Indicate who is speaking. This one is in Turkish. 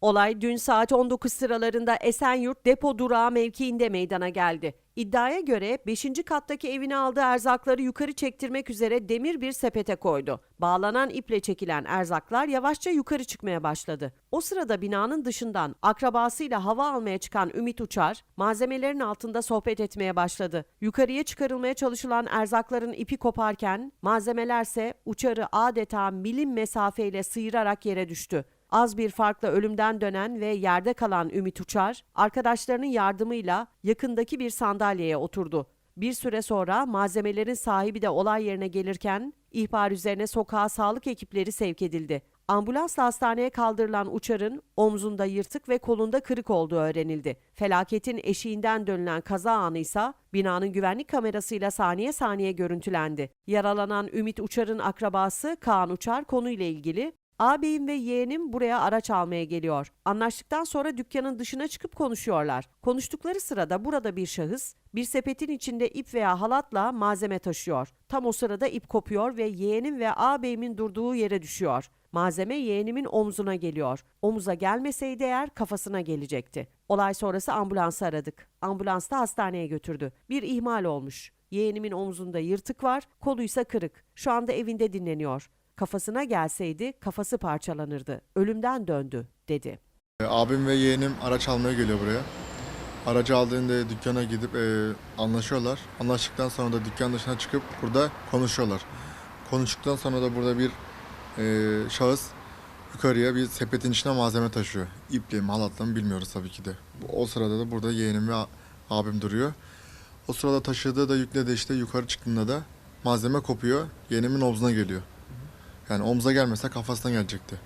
Speaker 1: Olay dün saat 19 sıralarında Esenyurt depo durağı mevkiinde meydana geldi. İddiaya göre 5. kattaki evine aldığı erzakları yukarı çektirmek üzere demir bir sepete koydu. Bağlanan iple çekilen erzaklar yavaşça yukarı çıkmaya başladı. O sırada binanın dışından akrabasıyla hava almaya çıkan Ümit Uçar, malzemelerin altında sohbet etmeye başladı. Yukarıya çıkarılmaya çalışılan erzakların ipi koparken malzemelerse Uçar'ı adeta milim mesafeyle sıyırarak yere düştü. Az bir farkla ölümden dönen ve yerde kalan Ümit Uçar, arkadaşlarının yardımıyla yakındaki bir sandalyeye oturdu. Bir süre sonra malzemelerin sahibi de olay yerine gelirken ihbar üzerine sokağa sağlık ekipleri sevk edildi. Ambulansla hastaneye kaldırılan Uçar'ın omzunda yırtık ve kolunda kırık olduğu öğrenildi. Felaketin eşiğinden dönülen kaza anı ise binanın güvenlik kamerasıyla saniye saniye görüntülendi. Yaralanan Ümit Uçar'ın akrabası Kaan Uçar konuyla ilgili Ağabeyim ve yeğenim buraya araç almaya geliyor. Anlaştıktan sonra dükkanın dışına çıkıp konuşuyorlar. Konuştukları sırada burada bir şahıs bir sepetin içinde ip veya halatla malzeme taşıyor. Tam o sırada ip kopuyor ve yeğenim ve ağabeyimin durduğu yere düşüyor. Malzeme yeğenimin omzuna geliyor. Omuza gelmeseydi eğer kafasına gelecekti. Olay sonrası ambulansı aradık. Ambulans da hastaneye götürdü. Bir ihmal olmuş. Yeğenimin omzunda yırtık var, koluysa kırık. Şu anda evinde dinleniyor. Kafasına gelseydi kafası parçalanırdı. Ölümden döndü, dedi.
Speaker 2: E, Abim ve yeğenim araç almaya geliyor buraya. Aracı aldığında dükkana gidip e, anlaşıyorlar. Anlaştıktan sonra da dükkan dışına çıkıp burada konuşuyorlar. Konuştuktan sonra da burada bir e, şahıs yukarıya bir sepetin içine malzeme taşıyor. İple mi halatla mı bilmiyoruz tabii ki de. O sırada da burada yeğenim ve abim duruyor. O sırada taşıdığı da yükle de işte yukarı çıktığında da malzeme kopuyor. Yeğenimin omzuna geliyor. Yani omza gelmese kafasına gelecekti.